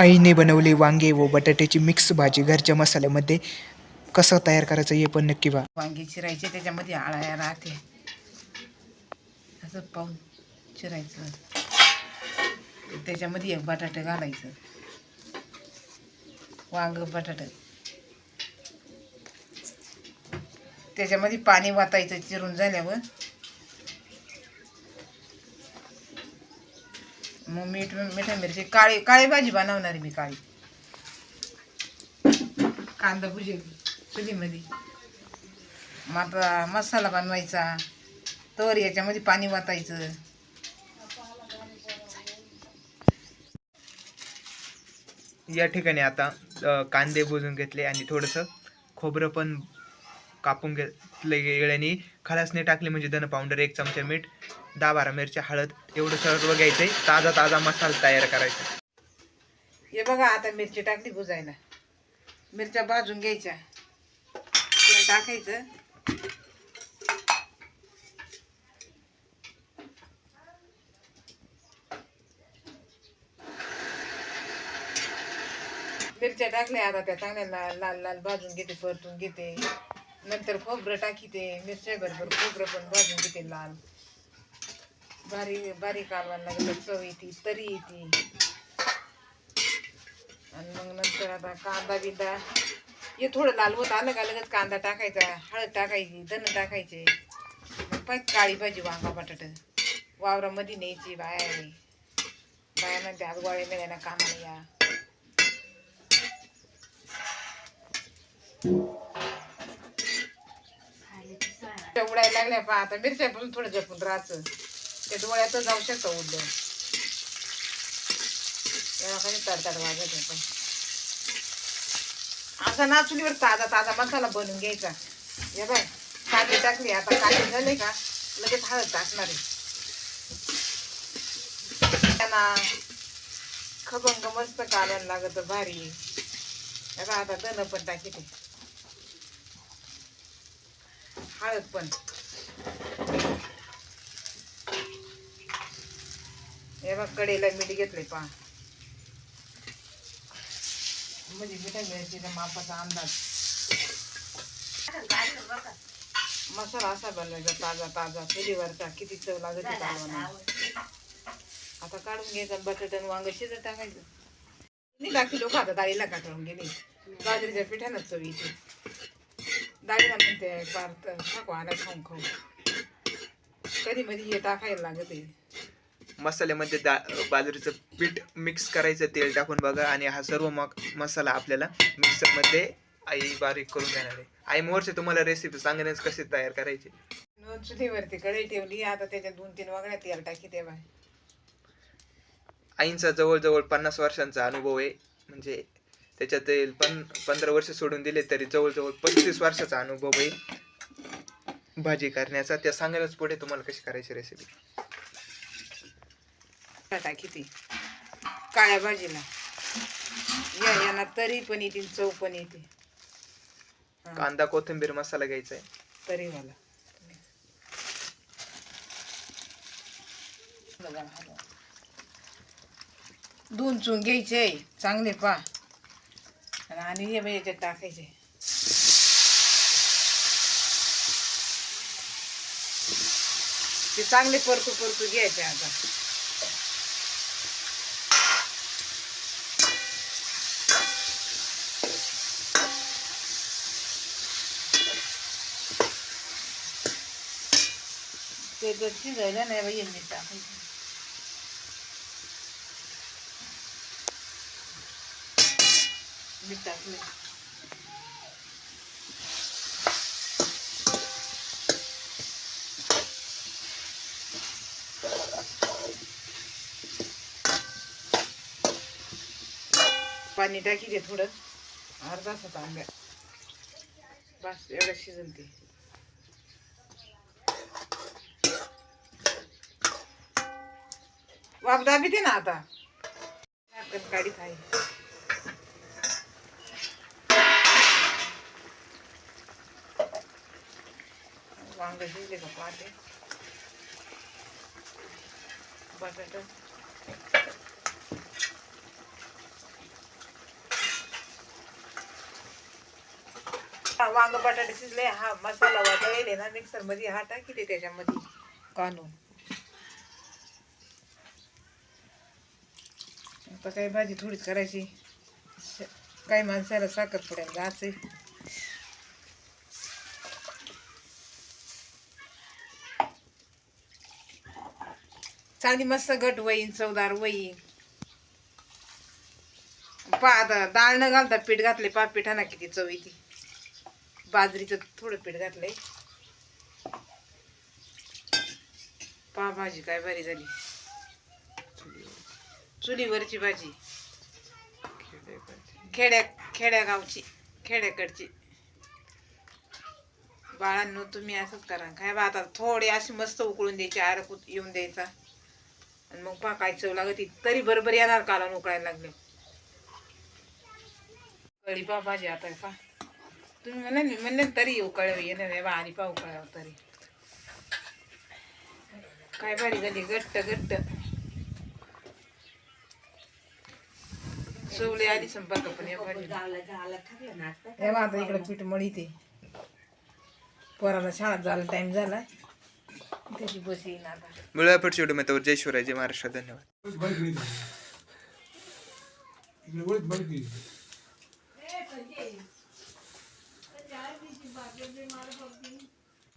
आईने बनवली वांगे व बटाट्याची मिक्स भाजी. घरच्या मसाल्यामध्ये कसं तयार करायचं हे पण नक्की बा वांगी चिरायचे त्याच्यामध्ये आळ्या राहते. असं पाहून चिरायचं. त्याच्यामध्ये एक बटाटे घालायचं. वांग बटाटं. त्याच्यामध्ये पाणी वाटायचं चिरून झाल्यावर मग मीठ मिठा मिरची काळी काळी भाजी बनवणार आहे मी काळी. कांदा भुजे चुलीमध्ये. मग आता मसाला बनवायचा. तर याच्यामध्ये पाणी वाटायचं या ठिकाणी आता कांदे भुजून घेतले आणि थोडंसं खोबरं पण कापून घेतले वेळेने खलासने टाकले म्हणजे धन पावडर एक चमचा मीठ. दहा बारा मिरच्या हळद एवढं सर्व घ्यायचंय. ताजा ताजा मसाला तयार करायचा. हे बघा आता मिरची टाकली भुजायला मिरच्या भाजून घ्यायच्या. तेल टाकायचं. मिरच्या टाकल्या आता त्या चांगल्या लाल लाल लाल भाजून घेते परतून घेते. नंतर खोबरं टाकीते मिरच्या बरोबर खोबरं पण भाजून घेते लाल. बारीक बारीक कालवायला लागलं चव येते तरी येते. आणि मग नंतर आता कांदा बिंदा. हे थोडं लाल होत आलं का लगेच कांदा टाकायचा हळद टाकायची धन टाकायचे. पाय काळी भाजी वांगा बटाट. वावरामध्ये न्यायची बाया बाया म्हणते आज गोळ्या मिळायला कामाला या. उडायला लागल्या पहा आता मिरच्या पण थोडं जपून राहायचं. ते डोळ्यात जाऊ शकतं उद्या तेव्हा काही तडतड वाजत पण असा ना चुलीवर ताजा ताजा मसाला बनवून घ्यायचा. हे बाय कांदे टाकले आता कांदे झाले का लगेच हळद टाकणार आहे. त्यांना खबंग मस्त काढायला लागत भारी. आता दन पण टाकी ते हळद पण. हे बघ कडेला मीठ घेतले पहा. म्हणजे मिठा मिरचीचा मापाचा अंदाज. मसाला असा बनवायचा ताजा ताजा. चुलीवरचा किती चव लागत. आता काढून घ्यायचा बटाटन वांग शिजत टाकायचं. टाकी लोक आता डाळीला काढून गेले. बाजरीच्या पिठानं चव येते. डाळीला म्हणते पार टाकू आला खाऊन खाऊन कधी मध्ये हे टाकायला लागत. आहे मसाल्यामध्ये दा बाजरीचं पीठ मिक्स करायचं तेल टाकून बघा आणि हा सर्व मग मसाला आपल्याला मिक्सरमध्ये आई बारीक करून घेणार आहे. आई मोरचे तुम्हाला रेसिपी सांगण्यास कसे तयार करायचे? चुलीवरती कढई ठेवली आता त्याच्यात दोन तीन वगळ्या तेल टाकी तेव्हा आईंचा जवळजवळ पन्नास वर्षांचा अनुभव आहे. म्हणजे त्याच्यातील पण पंधरा वर्ष सोडून दिले तरी जवळजवळ पस्तीस वर्षाचा अनुभव आहे. भाजी करण्याचा त्या सांगायलाच पुढे तुम्हाला कशी करायची रेसिपी टाकी ती काळ्या भाजीला. या यांना तरी पण येते चव पण येते. कांदा कोथिंबीर मसाला घ्यायचा आहे. तरी मला. दोन चून घ्यायचे चांगले पा आणि हे बाई याच्यात टाकायचे. ते चांगले परतू परतू घ्यायचे आता. ते शिजायला नाही बाई यांनी टाकायचं मीठ टाकले. पाणी टाकी दे थोडं. अर्धा तास आंब्या. बस एवढं शिजन ते. वाप दाबी दे ना आता. काढीत आहे. वांग शिजले का पाहते बटाटा. वांग बटाटे शिजले हा मसाला वाटलेले ना मिक्सरमध्ये हा टाकी त्याच्यामध्ये. कानून. आता काही भाजी थोडीच करायची. श- काही माणसाला साखर पडेल आहे चांगली मस्त घट वईन चवदार वईन पा आता डाळ न घालता पीठ घातले पा पिठाना किती चव येते बाजरीचं थोडं पीठ घातलंय. पा भाजी काय बरी झाली. चुलीवरची भाजी. खेड्या खेड्या गावची खेड्याकडची. बाळांनो तुम्ही असंच करा. काय बा आता थोडी अशी मस्त उकळून द्यायची आरक उत- येऊन द्यायचा. आणि मग पा काय चव लागत. तरी बरोबर येणार काला उकळायला लागले. कळी पा भाजी आता पा. तुम्ही म्हणा मी म्हणले तरी उकळ येणार बा आणि पा उकळावं तरी. काय भारी झाली घट्ट घट्ट. सवले आली संपर्क पण या भाजी हे बा आता इकडे पीठ मळी ते पोराला शाळेत जायला टाइम झाला त्याची बस येईन आता. मिळूया पुढच्या व्हिडिओ जय शिवराय जय महाराष्ट्र धन्यवाद.